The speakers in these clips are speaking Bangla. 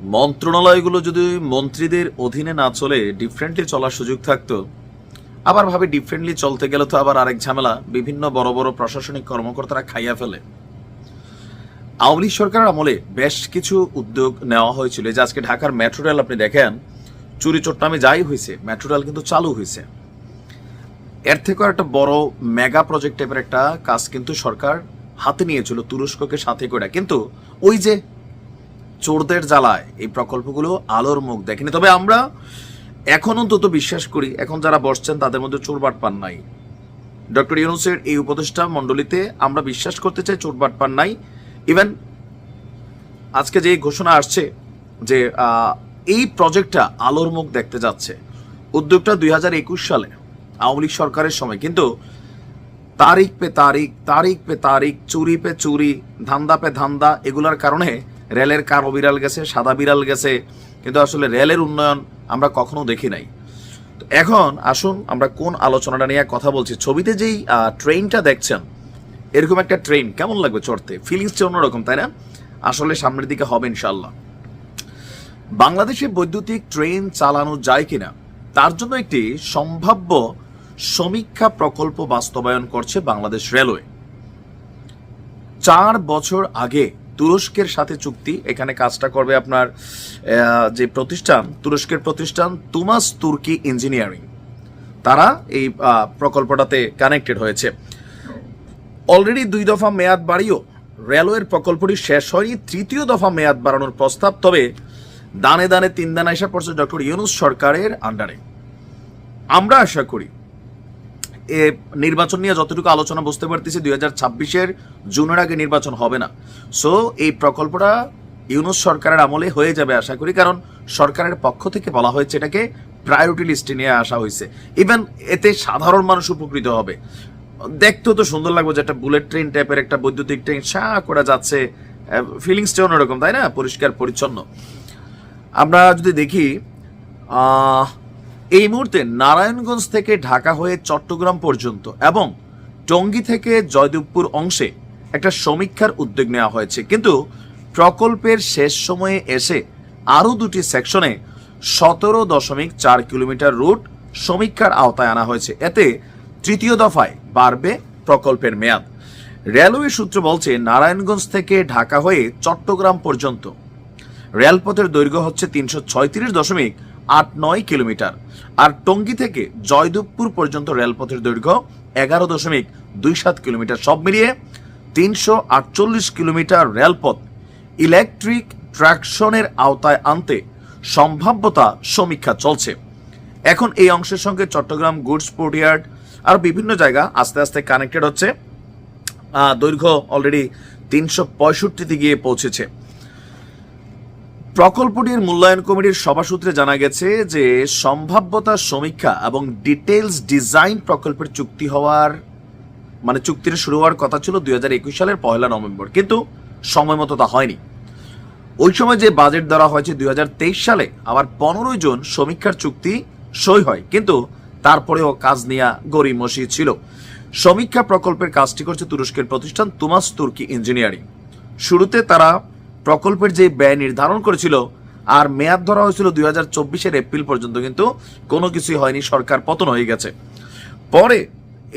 মন্ত্রণালয়গুলো যদি মন্ত্রীদের অধীনে না চলে ডিফারেন্টলি চলার সুযোগ থাকতো। আবার ভাবে ডিফারেন্টলি চলতে গেলে তো আবার আরেক ঝামেলা, বিভিন্ন বড় বড় প্রশাসনিক কর্মকর্তারা খাইয়া ফেলে। আওয়ামী লীগ সরকারের আমলে বেশ কিছু উদ্যোগ নেওয়া হয়েছিল। যে আজকে ঢাকার মেট্রো রেল আপনি দেখেন চুরি চট্টামে যাই হয়েছে মেট্রো রেল কিন্তু চালু হয়েছে এর থেকেও একটা বড় মেগা প্রজেক্ট টাইপের একটা কাজ কিন্তু সরকার হাতে নিয়েছিল, তুরস্ককে সাথে করে। কিন্তু ওই যে চোরদের জ্বালায়। এই প্রকল্পগুলো আলোর মুখ দেখেনি। তবে আমরা এখন অন্তত বিশ্বাস করি, এখন যারা বসছেন তাদের মধ্যে চোরবাট পান নাই। ডক্টর ইউনুসের এই উপদেষ্টা মণ্ডলীতে আমরা বিশ্বাস করতে চাই চোরবাট পান নাই। ইভেন আজকে যে ঘোষণা আসছে যে এই প্রজেক্টটা আলোর মুখ দেখতে যাচ্ছে, উদ্যোগটা দুই হাজার একুশ সালে আওয়ামী লীগ সরকারের সময়। কিন্তু তারিখ পে তারিখ তারিখ পে তারিখ, চুরি পে চুরি, ধান্দা পে ধান্দা, এগুলার কারণে রেলের কালো বিড়াল গেছে, সাদা বিড়াল গেছে, কিন্তু আসলে রেলের উন্নয়ন আমরা কখনো দেখি নাই। এখন আসুন আমরা কোন আলোচনাটা নিয়ে কথা বলছি। ছবিতে যেই ট্রেনটা দেখছেন, এরকম একটা ট্রেন কেমন লাগবে চড়তে? ফিলিংসটা অন্যরকম, তাই না? আসলে সামনের দিকে হবে ইনশাল্লাহ বাংলাদেশে বৈদ্যুতিক ট্রেন চালানো যায় কিনা, তার জন্য একটি সম্ভাব্য সমীক্ষা প্রকল্প বাস্তবায়ন করছে বাংলাদেশ রেলওয়ে। চার বছর আগে তুরস্কের সাথে চুক্তি, এখানে কাজটা করবে আপনার যে প্রতিষ্ঠান, তুরস্কের প্রতিষ্ঠান তুমাস তুর্কি ইঞ্জিনিয়ারিং। তারা এই প্রকল্পটাতে কানেক্টেড হয়েছে। অলরেডি দুই দফা মেয়াদ বাড়িয়েও রেলওয়ের প্রকল্পটি শেষ হয়নি, তৃতীয় দফা মেয়াদ বাড়ানোর প্রস্তাব, তবে দানে দানে তিন দানা এসে পড়ছে ডক্টর ইউনুস সরকারের আন্ডারে। আমরা আশা করি এ নির্বাচন নিয়ে যতটুকু আলোচনা বুঝতে পারতেছি, দুই হাজার ছাব্বিশের জুনের আগে নির্বাচন হবে না। সো এই প্রকল্পটা ইউনুস সরকারের আমলে হয়ে যাবে আশা করি, কারণ সরকারের পক্ষ থেকে বলা হয়েছে এটাকে প্রায়োরিটি লিস্টে নিয়ে আসা হয়েছে। ইভেন এতে সাধারণ মানুষ উপকৃত হবে। দেখতেও তো সুন্দর লাগবে যে একটা বুলেট ট্রেন টাইপের একটা বৈদ্যুতিক ট্রেন সা করা যাচ্ছে। ফিলিংসটা অন্যরকম, তাই না? পরিষ্কার, পরিচ্ছন্ন। আমরা যদি দেখি এই মুহূর্তে নারায়ণগঞ্জ থেকে ঢাকা হয়ে চট্টগ্রাম পর্যন্ত এবং টঙ্গী থেকে জয়দেবপুর অংশে একটা সমীক্ষার উদ্যোগ নেওয়া হয়েছে। কিন্তু প্রকল্পের শেষ সময়ে এসে আরও দুটি সেকশনে সতেরো দশমিক চার কিলোমিটার রুট সমীক্ষার আওতায় আনা হয়েছে। এতে তৃতীয় দফায় বাড়বে প্রকল্পের মেয়াদ। রেলওয়ে সূত্র বলছে, নারায়ণগঞ্জ থেকে ঢাকা হয়ে চট্টগ্রাম পর্যন্ত রেলপথের দৈর্ঘ্য হচ্ছে তিনশো দশমিক আট নয় কিলোমিটার। আর টঙ্গী থেকে জয়দেবপুর পর্যন্ত রেলপথের দৈর্ঘ্য এগারো দশমিক দুই সাত কিলোমিটার। সব মিলিয়ে তিনশো আটচল্লিশ কিলোমিটার রেলপথ ইলেকট্রিক ট্রাকশনের আওতায় আনতে সম্ভাব্যতা সমীক্ষা চলছে। এখন এই অংশের সঙ্গে চট্টগ্রাম গুডস পোর্টিয়ার্ড আর বিভিন্ন জায়গা আস্তে আস্তে কানেক্টেড হচ্ছে। দৈর্ঘ্য অলরেডি তিনশো পঁয়ষট্টিতে গিয়ে পৌঁছেছে। প্রকল্পটির মূল্যায়ন কমিটির সভা সূত্রে জানা গেছে যে সম্ভাব্যতা সমীক্ষা এবং ডিটেলস ডিজাইন প্রকল্পের চুক্তি হওয়ার মানে চুক্তির শুরু হওয়ার কথা ছিল দু হাজার একুশ সালের পয়লা নভেম্বর, কিন্তু সময় মতো তা হয়নি। ওই সময় যে বাজেট ধরা হয়েছে দুই হাজার তেইশ সালে, আবার পনেরোই জন সমীক্ষার চুক্তি সই হয়, কিন্তু তারপরেও কাজ নিয়ে গড়িমসি ছিল। সমীক্ষা প্রকল্পের কাজটি করছে তুরস্কের প্রতিষ্ঠান তুমাস তুর্কি ইঞ্জিনিয়ারিং। শুরুতে তারা প্রকল্পের যে ব্যয় নির্ধারণ করেছিল, আর মেয়াদ ধরা হয়েছিল দুই হাজার চব্বিশের এপ্রিল পর্যন্ত, কিন্তু কোনো কিছুই হয়নি, সরকার পতন হয়ে গেছে। পরে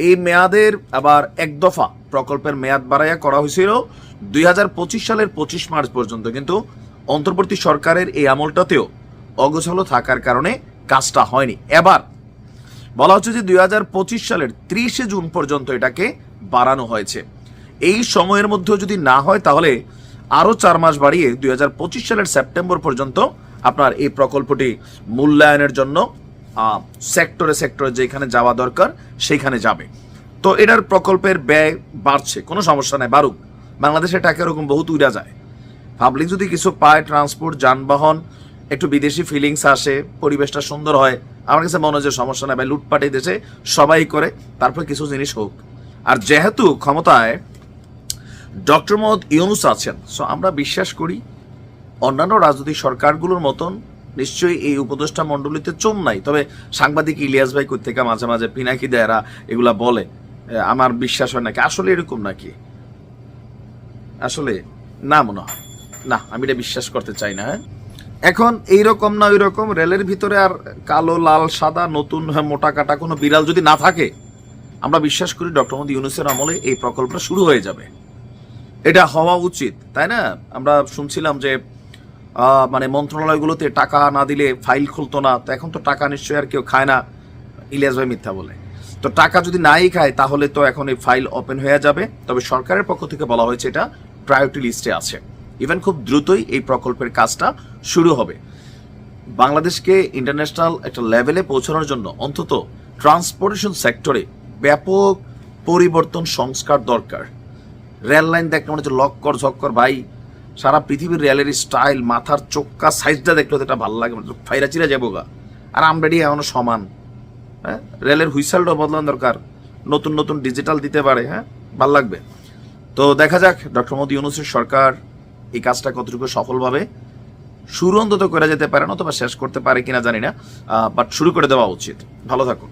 এই মেয়াদের আবার এক দফা প্রকল্পের মেয়াদ বাড়াইয়া করা হয়েছিল দুই হাজার পঁচিশ সালের পঁচিশ মার্চ পর্যন্ত, কিন্তু অন্তর্বর্তী সরকারের এই আমলটাতেও অগোছালো থাকার কারণে কাজটা হয়নি। এবার বলা হচ্ছে যে দুই হাজার পঁচিশ সালের ত্রিশে জুন পর্যন্ত এটাকে বাড়ানো হয়েছে। এই সময়ের মধ্যেও যদি না হয়, তাহলে আরও চার মাস বাড়িয়ে দুই হাজার পঁচিশ সালের সেপ্টেম্বর পর্যন্ত আপনার এই প্রকল্পটি মূল্যায়নের জন্য সেক্টরে সেক্টরে যেখানে যাওয়া দরকার সেইখানে যাবে। তো এটার প্রকল্পের ব্যয় বাড়ছে, কোনো সমস্যা নাই, বাড়ুক। বাংলাদেশে টাকা এরকম বহুত উড়া যায়। পাবলিক যদি কিছু পায় ট্রান্সপোর্ট যানবাহন, একটু বিদেশি ফিলিংস আসে, পরিবেশটা সুন্দর হয়, আমার কাছে মনে হয় যে সমস্যা নেই, ভাই, লুটপাটে দেশে সবাই করে, তারপর কিছু জিনিস হোক। আর যেহেতু ক্ষমতায় ডক্টর মোহাম্মদ ইউনুস আছেন। সো আমরা বিশ্বাস করি অন্যান্য রাজনৈতিক সরকারগুলোর মতন নিশ্চয়ই এই উপদেষ্টা মণ্ডলীতে চোম নাই। তবে সাংবাদিক ইলিয়াস ভাই থেকে মাঝে মাঝে পিনাকি দেয়রা এগুলা বলে। আমার বিশ্বাস হয় নাকি? আসলে এরকম নাকি? আসলে না মনে হয়। না আমি এটা বিশ্বাস করতে চাই না হ্যাঁ। এখন এইরকম না ওই রকম রেলের ভিতরে আর কালো লাল সাদা নতুন হ্যাঁ, মোটা কাটা কোনো বিড়াল যদি না থাকে আমরা বিশ্বাস করি ডক্টর মোদী ইউনুসের আমলে এই প্রকল্পটা শুরু হয়ে যাবে। এটা হওয়া উচিত, তাই না? আমরা শুনছিলাম যে মানে মন্ত্রণালয়গুলোতে টাকা না দিলে ফাইল খুলতো না, তো এখন তো টাকা নিশ্চয়ই আর কেউ খায় না, ইলিয়াস ভাই মিথ্যা বলে। তো টাকা যদি নাই খায়, তাহলে তো এখন এই ফাইল ওপেন হয়ে যাবে। তবে সরকারের পক্ষ থেকে বলা হয়েছে এটা প্রায়োরিটি লিস্টে আছে। ইভেন খুব দ্রুতই এই প্রকল্পের কাজটা শুরু হবে। বাংলাদেশকে ইন্টারন্যাশনাল একটা লেভেলে পৌঁছানোর জন্য অন্তত ট্রান্সপোর্টেশন সেক্টরে ব্যাপক পরিবর্তন সংস্কার দরকার। রেল লাইন দেখলে মনে হচ্ছে লক্কর ঝক্কর, ভাই। সারা পৃথিবীর রেলের স্টাইল, মাথার চোক্কা, সাইজটা দেখলে এটা ভালো লাগে মানে ফাইরা চিরা যাব গা। আর আমরা এটি এখনও সমান। হ্যাঁ? রেলের হুইসেলটাও বদলানো দরকার। নতুন নতুন ডিজিটাল দিতে পারে হ্যাঁ? ভালো লাগবে। তো দেখা যাক, ডক্টর মোদী, ইউনুসের সরকার এই কাজটা কতটুকু সফলভাবে শুরু অন্তত করে যেতে পারে না অথবা শেষ করতে পারে কিনা জানি না বাট শুরু করে দেওয়া উচিত। ভালো থাকুন।